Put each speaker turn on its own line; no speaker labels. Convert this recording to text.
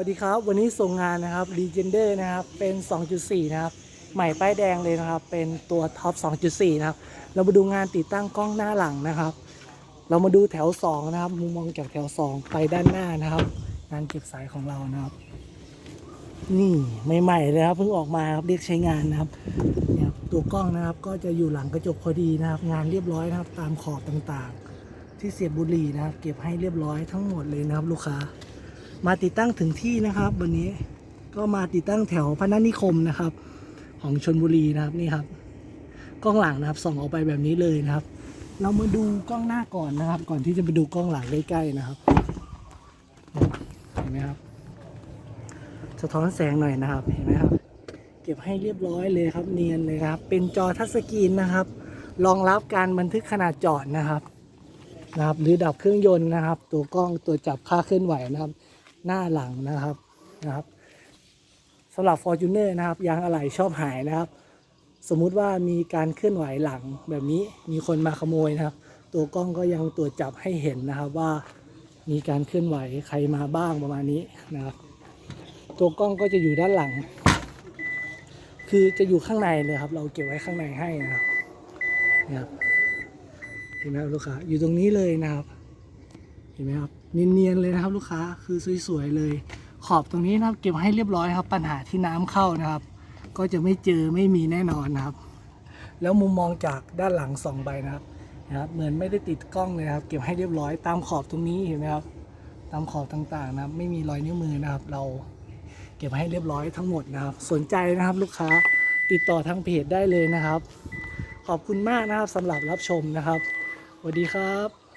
วัสดีครับ วันนี้ส่งงานนะครับ Legender นะครับ เป็น 2.4 นะครับ ใหม่ป้ายแดงเลยนะครับ เป็นตัวท็อป 2.4 นะครับ เรามาดูงานติดตั้งกล้องหน้าหลังนะครับ เรามาดูแถว 2 นะครับ มุมมองจากแถว 2 ไปด้านหน้านะครับ งานเก็บสายของเรานะครับ นี่ใหม่ๆเลยครับ เพิ่งออกมาครับ เรียกใช้งานนะครับเนี่ยครับตัวกล้องนะครับ ก็จะอยู่หลังกระจกพอดีนะครับ งานเรียบร้อยนะครับ ตามขอบต่างๆ ที่เสียบบุหรี่นะครับ เก็บให้เรียบร้อยทั้งหมดเลยนะครับ ลูกค้า มาติดตั้งถึงที่นะครับ วันนี้ก็มาติดตั้งแถวพนัสนิคมนะครับ ของชนบุรีนะครับนี่ครับ กล้องหลังนะครับส่องออกไปแบบนี้เลยนะครับ เรามาดูกล้องหน้าก่อนนะครับ ก่อนที่จะไปดูกล้องหลังใกล้ๆนะครับเห็นไหมครับสะท้อนแสงหน่อยนะครับเห็นไหมครับ เก็บให้เรียบร้อยเลยครับ เนียนเลยครับ เป็นจอทัชสกรีนนะครับรองรับการบันทึกขนาดจอดนะครับนะครับ หรือดับเครื่องยนต์นะครับ ตัวกล้องตัวจับค่าเคลื่อนไหวนะครับ หน้าหลังนะครับนะครับสำหรับ Fortuner นะครับยางอะไหล่ชอบหายนะครับ สมมุติว่ามีการเคลื่อนไหวหลังแบบนี้มีคนมาขโมยนะครับ ตัวกล้องก็ยังตรวจจับให้เห็นนะครับว่ามีการเคลื่อนไหวใครมาบ้างประมาณนี้นะครับ ตัวกล้องก็จะอยู่ด้านหลัง คือจะอยู่ข้างในเลยครับ เราเก็บไว้ข้างในให้นะครับนะครับเห็นไหมลูกค้าอยู่ตรงนี้เลยนะครับ ห็นไหมครับเนียนๆเลยนะครับลูกค้าคือสวยๆเลย ขอบตรงนี้นะครับเก็บให้เรียบร้อยครับ ปัญหาที่น้ำเข้านะครับ ก็จะไม่เจอไม่มีแน่นอนนะครับ แล้วมุมมองจากด้านหลังสองใบนะครับนะครับเหมือนไม่ได้ติดกล้องเลยครับ เก็บให้เรียบร้อยตามขอบตรงนี้เห็นไหมครับ ตามขอบต่างๆนะครับ ไม่มีรอยนิ้วมือนะครับ เราเก็บให้เรียบร้อยทั้งหมดนะครับ สนใจนะครับลูกค้าติดต่อทางเพจได้เลยนะครับ ขอบคุณมากนะครับสำหรับรับชมนะครับสวัสดีครับ